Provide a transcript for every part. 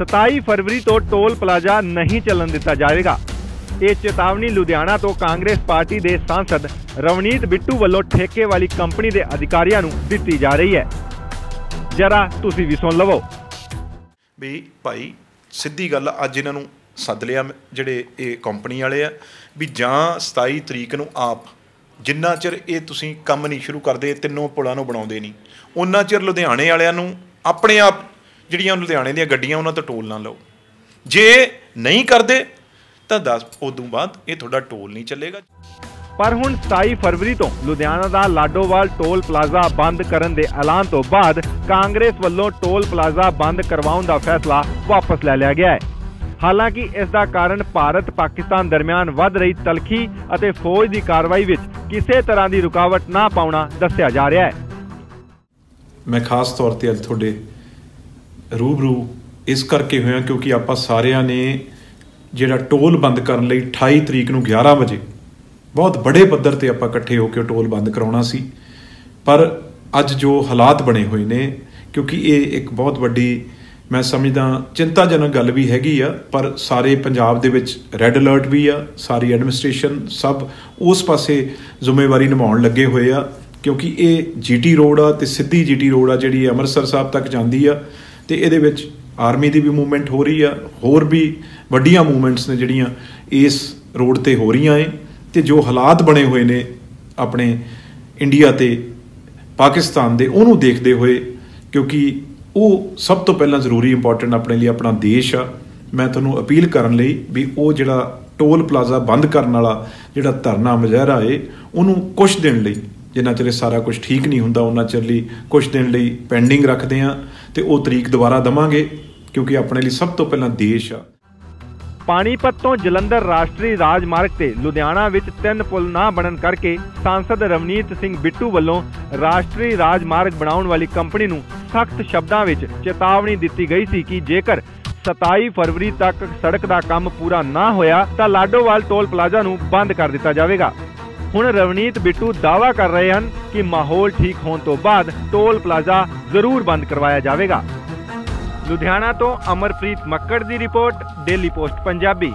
27 ਫਰਵਰੀ ਤੋਂ toll plaza ਨਹੀਂ ਚੱਲਣ ਦਿੱਤਾ ਜਾਵੇਗਾ। ਇਹ ਚੇਤਾਵਨੀ ਲੁਧਿਆਣਾ ਤੋਂ ਕਾਂਗਰਸ ਪਾਰਟੀ ਦੇ ਸਾਂਸਦ ਰਵਨੀਤ ਬਿੱਟੂ ਵੱਲੋਂ ਠੇਕੇ ਵਾਲੀ ਕੰਪਨੀ ਦੇ ਅਧਿਕਾਰੀਆਂ ਨੂੰ ਦਿੱਤੀ ਜਾ ਰਹੀ ਹੈ। ਜਰਾ ਤੁਸੀਂ ਵੀ ਸੁਣ ਲਵੋ। ਵੀ ਭਾਈ, ਸਿੱਧੀ ਗੱਲ ਅੱਜ ਇਹਨਾਂ ਨੂੰ ਸੱਦ ਲਿਆ ਮ- ਜਿਹੜੇ ਇਹ ਕੰਪਨੀ ਵਾਲੇ ਆ, ਵੀ ਜਾਂ 27 ਤਰੀਕ ਨੂੰ ਆਪ, ਜਿੰਨਾ ਚਿਰ ਇਹ ਤੁਸੀਂ ਕੰਮ ਨਹੀਂ ਸ਼ੁਰੂ ਕਰਦੇ, ਤਿੰਨੋਂ ਪੁਲਾਂ ਨੂੰ ਬਣਾਉਂਦੇ ਨਹੀਂ। ਉਹਨਾਂ ਚਿਰ ਲੁਧਿਆਣੇ ਵਾਲਿਆਂ ਨੂੰ ਆਪਣੇ ਆਪ ਜਿਹੜੀਆਂ ਲੁਧਿਆਣੇ ਦੀਆਂ ਗੱਡੀਆਂ ਉਹਨਾਂ ਤੋਂ ਟੋਲ ਨਾ ਲਓ। ਜੇ ਨਹੀਂ ਕਰਦੇ ਤਾਂ ਦੱਸ ਉਦੋਂ ਬਾਅਦ ਇਹ ਤੁਹਾਡਾ ਟੋਲ ਨਹੀਂ ਚੱਲੇਗਾ। ਪਰ ਹੁਣ 27 ਫਰਵਰੀ ਤੋਂ ਲੁਧਿਆਣਾ ਦਾ ਲਾਡੋਵਾਲ ਟੋਲ ਪਲਾਜ਼ਾ ਬੰਦ ਕਰਨ ਦੇ ਐਲਾਨ ਤੋਂ ਬਾਅਦ ਕਾਂਗਰਸ ਵੱਲੋਂ ਟੋਲ ਪਲਾਜ਼ਾ ਬੰਦ ਕਰਵਾਉਣ ਦਾ ਫੈਸਲਾ ਵਾਪਸ ਲੈ ਲਿਆ ਗਿਆ ਹੈ। ਹਾਲਾਂਕਿ ਇਸ ਦਾ ਕਾਰਨ ਭਾਰਤ ਪਾਕਿਸਤਾਨ ਦਰਮਿਆਨ ਵੱਧ ਰਹੀ ਤਲਖੀ ਅਤੇ ਫੌਜ ਦੀ ਕਾਰਵਾਈ ਵਿੱਚ ਕਿਸੇ ਤਰ੍ਹਾਂ ਦੀ ਰੁਕਾਵਟ ਨਾ ਪਾਉਣਾ ਦੱਸਿਆ ਜਾ ਰਿਹਾ ਹੈ। ਮੈਂ ਖਾਸ ਤੌਰ ਤੇ ਅੱਜ ਤੁਹਾਡੇ ਰੂਬਰੂ ਇਸ ਕਰਕੇ ਹੋਇਆ ਕਿਉਂਕਿ ਆਪਾਂ ਸਾਰਿਆਂ ਨੇ ਜਿਹੜਾ ਟੋਲ ਬੰਦ ਕਰਨ ਲਈ 28 ਤਰੀਕ ਨੂੰ 11 ਵਜੇ ਬਹੁਤ ਬੜੇ ਪੱਧਰ ਤੇ ਆਪਾਂ ਇਕੱਠੇ ਹੋ ਕੇ ਟੋਲ ਬੰਦ ਕਰਾਉਣਾ ਸੀ। ਪਰ ਅੱਜ ਜੋ ਹਾਲਾਤ ਬਣੇ ਹੋਏ ਨੇ, ਕਿਉਂਕਿ ਇਹ ਇੱਕ ਬਹੁਤ ਵੱਡੀ ਮੈਂ ਸਮਝਦਾ ਚਿੰਤਾਜਨਕ ਗੱਲ ਵੀ ਹੈਗੀ ਆ, ਪਰ ਸਾਰੇ ਪੰਜਾਬ ਦੇ ਵਿੱਚ ਰੈੱਡ ਅਲਰਟ ਵੀ ਆ, ਸਾਰੀ ਐਡਮਿਨਿਸਟ੍ਰੇਸ਼ਨ ਸਭ ਉਸ ਪਾਸੇ ਜ਼ਿੰਮੇਵਾਰੀ ਨਿਭਾਉਣ ਲੱਗੇ ਹੋਏ ਆ, ਕਿਉਂਕਿ ਇਹ ਜੀਟੀ ਰੋਡ ਆ ਤੇ ਸਿੱਧੀ ਜੀਟੀ ਰੋਡ ਆ ਜਿਹੜੀ ਅੰਮ੍ਰਿਤਸਰ ਸਾਹਿਬ ਤੱਕ ਜਾਂਦੀ ਆ। ਤੇ ਇਹਦੇ ਵਿੱਚ ਆਰਮੀ ਦੀ ਵੀ ਮੂਵਮੈਂਟ ਹੋ ਰਹੀ ਆ, ਹੋਰ ਵੀ ਵੱਡੀਆਂ ਮੂਵਮੈਂਟਸ ਨੇ ਜਿਹੜੀਆਂ ਇਸ ਰੋਡ ਤੇ ਹੋ ਰਹੀਆਂ ਏ ਤੇ ਜੋ ਹਾਲਾਤ ਬਣੇ ਹੋਏ ਨੇ ਆਪਣੇ ਇੰਡੀਆ ਤੇ ਪਾਕਿਸਤਾਨ ਦੇ, ਉਹਨੂੰ ਦੇਖਦੇ ਹੋਏ ਕਿਉਂਕਿ ਉਹ ਸਭ ਤੋਂ ਪਹਿਲਾਂ ਜ਼ਰੂਰੀ ਇੰਪੋਰਟੈਂਟ ਆਪਣੇ ਲਈ ਆਪਣਾ ਦੇਸ਼ ਆ। ਮੈਂ ਤੁਹਾਨੂੰ ਅਪੀਲ ਕਰਨ ਲਈ ਵੀ ਉਹ ਜਿਹੜਾ ਟੋਲ ਪਲਾਜ਼ਾ ਬੰਦ ਕਰਨ ਵਾਲਾ ਜਿਹੜਾ ਧਰਨਾ ਮੁਜ਼ਾਹਰਾ ਏ, ਉਹਨੂੰ ਕੁਝ ਦਿਨ ਲਈ ਜਿੰਨਾ ਚਿਰ ਸਾਰਾ ਕੁਝ ਠੀਕ ਨਹੀਂ ਹੁੰਦਾ, ਉਹਨਾਂ ਚਿਰ ਲਈ ਕੁਝ ਦਿਨ ਲਈ ਪੈਂਡਿੰਗ ਰੱਖਦੇ ਆ ਤੇ ਉਹ ਤਰੀਕ ਦੁਬਾਰਾ ਦਵਾਂਗੇ, ਕਿਉਂਕਿ ਆਪਣੇ ਲਈ ਸਭ ਤੋਂ ਪਹਿਲਾਂ ਦੇਸ਼ ਆ। ਪਾਣੀਪਤ ਤੋਂ ਜਲੰਧਰ ਰਾਸ਼ਟਰੀ ਰਾਜਮਾਰਗ ਤੇ ਲੁਧਿਆਣਾ ਵਿੱਚ ਤਿੰਨ ਪੁਲ ਨਾ ਬਣਨ ਕਰਕੇ ਸਾਂਸਦ ਰਵਨੀਤ ਸਿੰਘ ਬਿੱਟੂ ਵੱਲੋਂ ਰਾਸ਼ਟਰੀ ਰਾਜਮਾਰਗ ਬਣਾਉਣ ਵਾਲੀ ਕੰਪਨੀ ਨੂੰ ਸਖਤ ਸ਼ਬਦਾਂ ਵਿੱਚ ਚੇਤਾਵਨੀ ਦਿੱਤੀ ਗਈ ਸੀ ਕਿ ਜੇਕਰ 27 ਫਰਵਰੀ ਤੱਕ ਸੜਕ ਦਾ ਕੰਮ ਪੂਰਾ ਨਾ ਹੋਇਆ ਤਾਂ ਲਾਡੋਵਾਲ ਟੋਲ ਪਲਾਜ਼ਾ ਨੂੰ ਬੰਦ ਕਰ ਦਿੱਤਾ ਜਾਵੇਗਾ। ਹੁਣ ਰਵਨੀਤ ਬਿੱਟੂ ਦਾਅਵਾ ਕਰ ਰਹੇ ਹਨ ਕਿ ਮਾਹੌਲ ਠੀਕ ਹੋਣ ਤੋਂ ਬਾਅਦ ਟੋਲ ਪਲਾਜ਼ਾ ਜ਼ਰੂਰ ਬੰਦ ਕਰਵਾਇਆ ਜਾਵੇਗਾ। ਲੁਧਿਆਣਾ ਤੋਂ ਅਮਰਪ੍ਰੀਤ ਮੱਕੜ ਦੀ ਰਿਪੋਰਟ ਡੇਲੀ ਪੋਸਟ ਪੰਜਾਬੀ।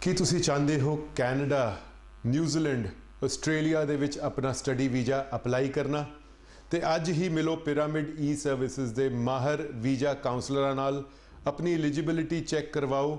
ਕੀ ਤੁਸੀਂ ਚਾਹੁੰਦੇ ਹੋ ਕੈਨੇਡਾ, ਨਿਊਜ਼ੀਲੈਂਡ, ਆਸਟ੍ਰੇਲੀਆ ਦੇ ਵਿੱਚ ਆਪਣਾ ਸਟੱਡੀ ਵੀਜ਼ਾ ਅਪਲਾਈ ਕਰਨਾ? ਤੇ ਅੱਜ ਹੀ ਮਿਲੋ ਪਿਰਾਮਿਡ ਈ ਸਰਵਿਸਿਜ਼ ਦੇ ਮਾਹਰ ਵੀਜ਼ਾ ਕਾਉਂਸਲਰਾਂ ਨਾਲ। ਆਪਣੀ ਐਲੀਜੀਬਿਲਿਟੀ ਚੈੱਕ ਕਰਵਾਓ